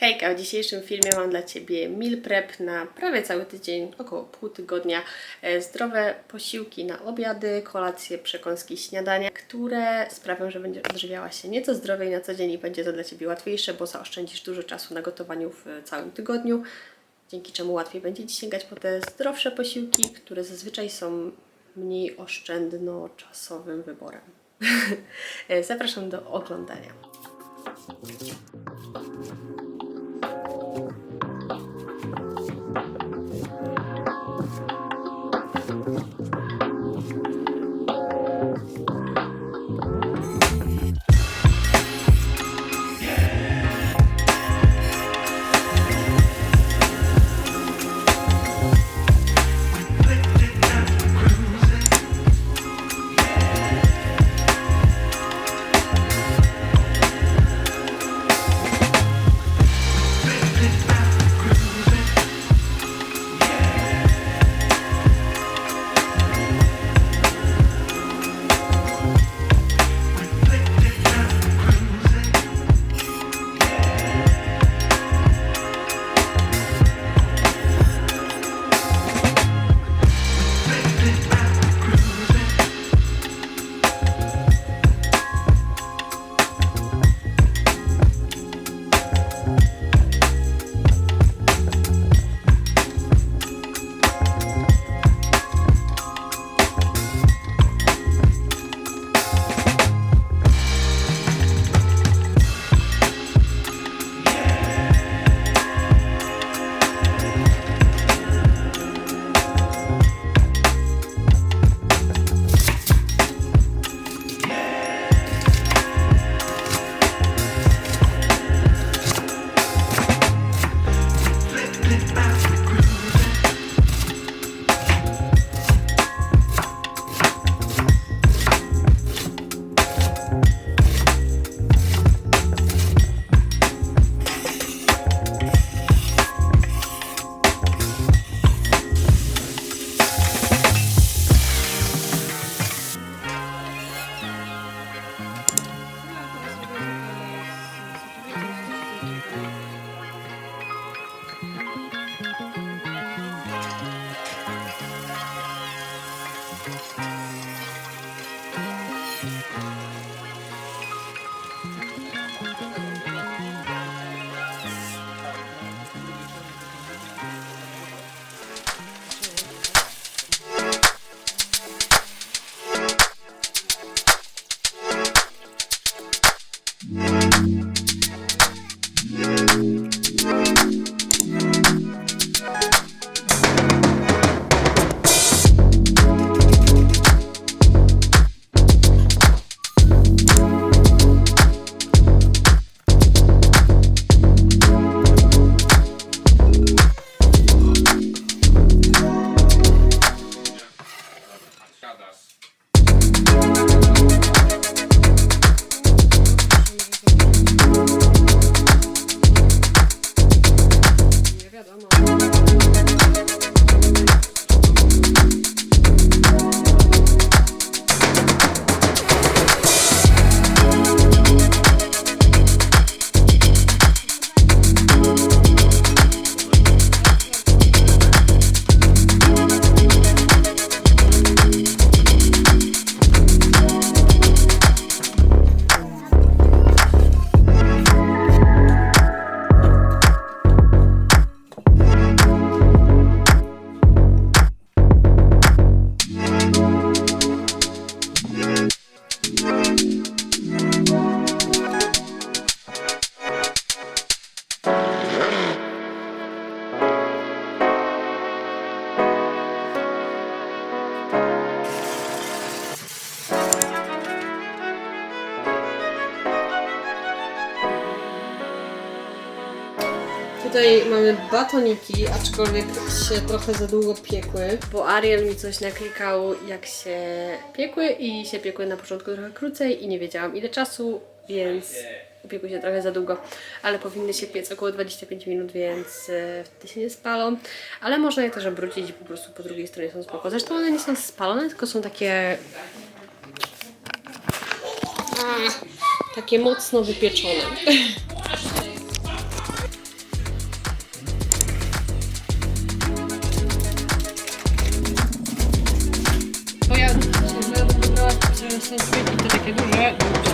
Hejka, w dzisiejszym filmie mam dla Ciebie meal prep na prawie cały tydzień, około pół tygodnia. E, Zdrowe posiłki na obiady, kolacje, przekąski, śniadania, które sprawią, że będziesz odżywiała się nieco zdrowiej na co dzień i będzie to dla Ciebie łatwiejsze, bo zaoszczędzisz dużo czasu na gotowaniu w całym tygodniu, dzięki czemu łatwiej będzie Ci sięgać po te zdrowsze posiłki, które zazwyczaj są mniej oszczędno-czasowym wyborem. E, Zapraszam do oglądania. Tutaj mamy batoniki, aczkolwiek się trochę za długo piekły, bo Ariel mi coś naklikał, jak się piekły i się piekły na początku trochę krócej i nie wiedziałam ile czasu, więc upiekły się trochę za długo, ale powinny się piec około 25 minut, więc e, wtedy się nie spalą, ale można je też obrócić i po prostu po drugiej stronie są spoko. Zresztą one nie są spalone, tylko są takie takie mocno wypieczone. Це світло таке дуже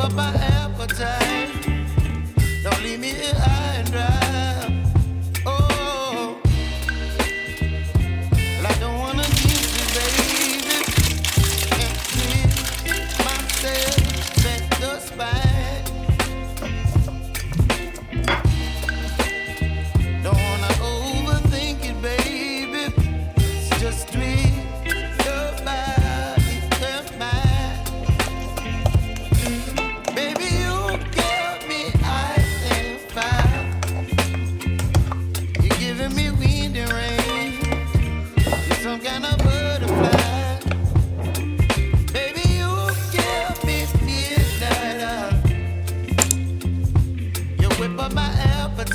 up I am.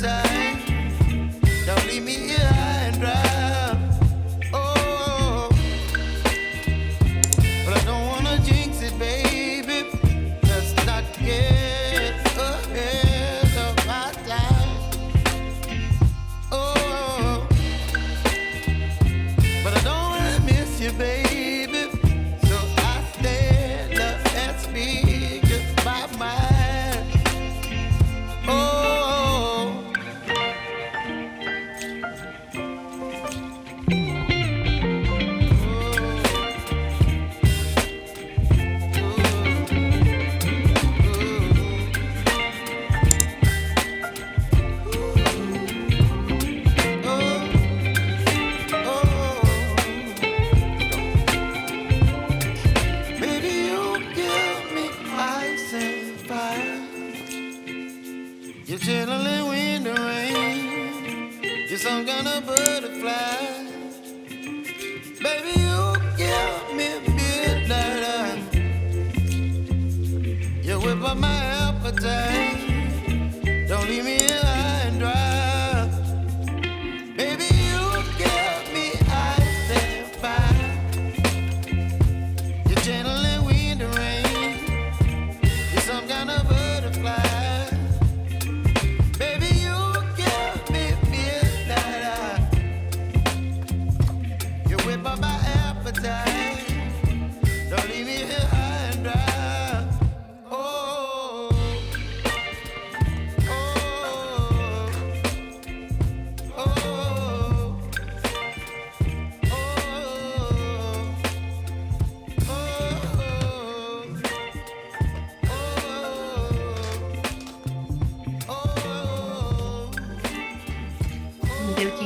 Don't leave me here high and dry. Oh, but I don't wanna jinx it, baby. Let's not get ahead of time. Oh, but I don't wanna miss you, baby.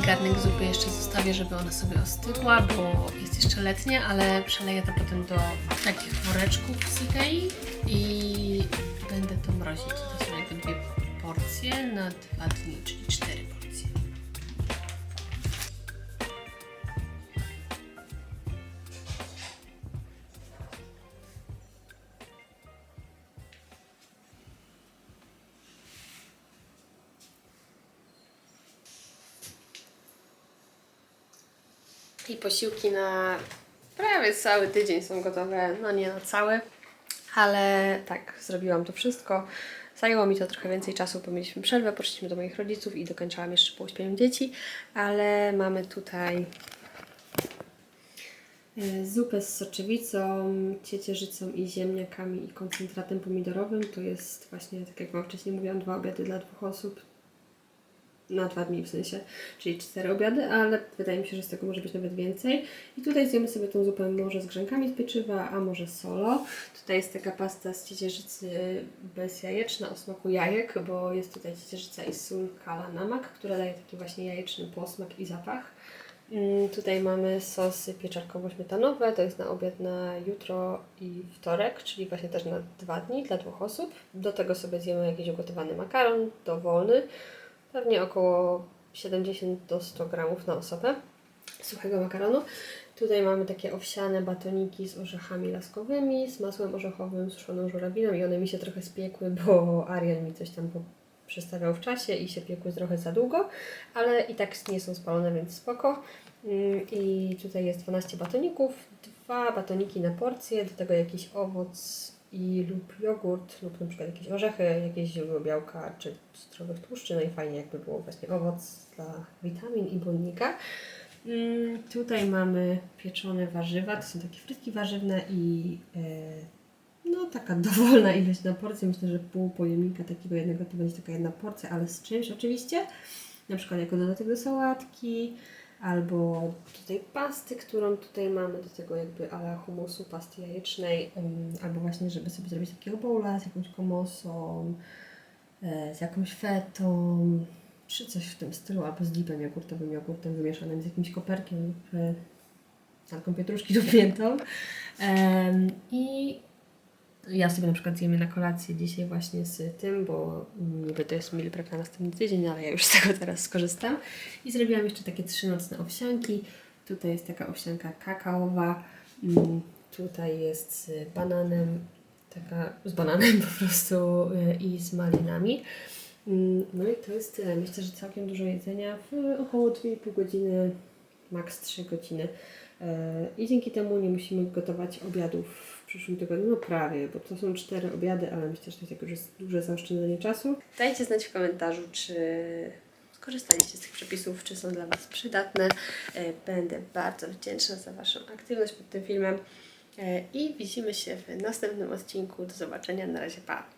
Garnek zupy jeszcze zostawię, żeby ona sobie ostygła, bo jest jeszcze letnia, ale przeleję to potem do takich woreczków z Ikei i będę to mrozić. To są jakby dwie porcje na dwa dni, czyli cztery I posiłki na prawie cały tydzień są gotowe. No nie na cały, ale tak, zrobiłam to wszystko. Zajęło mi to trochę więcej czasu, bo mieliśmy przerwę, poszliśmy do moich rodziców i dokończałam jeszcze po uśpieniu dzieci, ale mamy tutaj e, zupę z soczewicą, ciecierzycą i ziemniakami i koncentratem pomidorowym. To jest właśnie, tak jak Wam wcześniej mówiłam, dwa obiady dla dwóch osób na dwa dni w sensie, czyli cztery obiady, ale wydaje mi się, że z tego może być nawet więcej. I tutaj zjemy sobie tą zupę może z grzynkami z pieczywa, a może solo. Tutaj jest taka pasta z ciecierzycy bezjajeczna o smaku jajek, bo jest tutaj ciecierzyca i sól kala namak, która daje taki właśnie jajeczny posmak i zapach. Mm, Tutaj mamy sosy pieczarkowo-śmietanowe, to jest na obiad na jutro i wtorek, czyli właśnie też na dwa dni dla dwóch osób. Do tego sobie zjemy jakiś ugotowany makaron, dowolny, pewnie około 70 do 100 gramów na osobę suchego makaronu. Tutaj mamy takie owsiane batoniki z orzechami laskowymi, z masłem orzechowym, suszoną żurawiną i one mi się trochę spiekły, bo Ariel mi coś tam przestawiał w czasie i się piekły trochę za długo, ale i tak nie są spalone, więc spoko. Mm, I tutaj jest 12 batoników, dwa batoniki na porcję, do tego jakiś owoc i lub jogurt, lub na przykład jakieś orzechy, jakieś źródło białka czy zdrowych tłuszczy, no i fajnie jakby było właśnie owoc dla witamin i błonnika. Mm, Tutaj mamy pieczone warzywa, to są takie frytki warzywne i e, no taka dowolna ilość na porcję. Myślę, że pół pojemnika takiego jednego to będzie taka jedna porcja, ale z czymś oczywiście. Na przykład jako dodatek do sałatki, albo tutaj pasty, którą tutaj mamy, do tego jakby ala humusu, pasty jajecznej, albo właśnie, żeby sobie zrobić takiego bowla z jakąś komosą, e, z jakąś fetą, czy coś w tym stylu, albo z dipem jogurtowym, jogurtem wymieszanym z jakimś koperkiem salką pietruszki. Em, I ja sobie na przykład zjemy na kolację dzisiaj właśnie z tym, bo niby to jest meal prep na następny tydzień, ale ja już z tego teraz skorzystam. I zrobiłam jeszcze takie trzy nocne owsianki. Tutaj jest taka owsianka kakaowa, mm, tutaj jest z bananem, taka z bananem po prostu y, i z malinami. Mm, No i to jest tyle. Myślę, że całkiem dużo jedzenia w około 2,5 godziny, maks 3 godziny. E, I dzięki temu nie musimy gotować obiadów w przyszłym tygodniu, no prawie, bo to są cztery obiady, ale myślę, że to jest już duże zaoszczędzenie czasu. Dajcie znać w komentarzu, czy skorzystaliście z tych przepisów, czy są dla Was przydatne. E, Będę bardzo wdzięczna za Waszą aktywność pod tym filmem. E, I widzimy się w następnym odcinku. Do zobaczenia. Na razie, pa!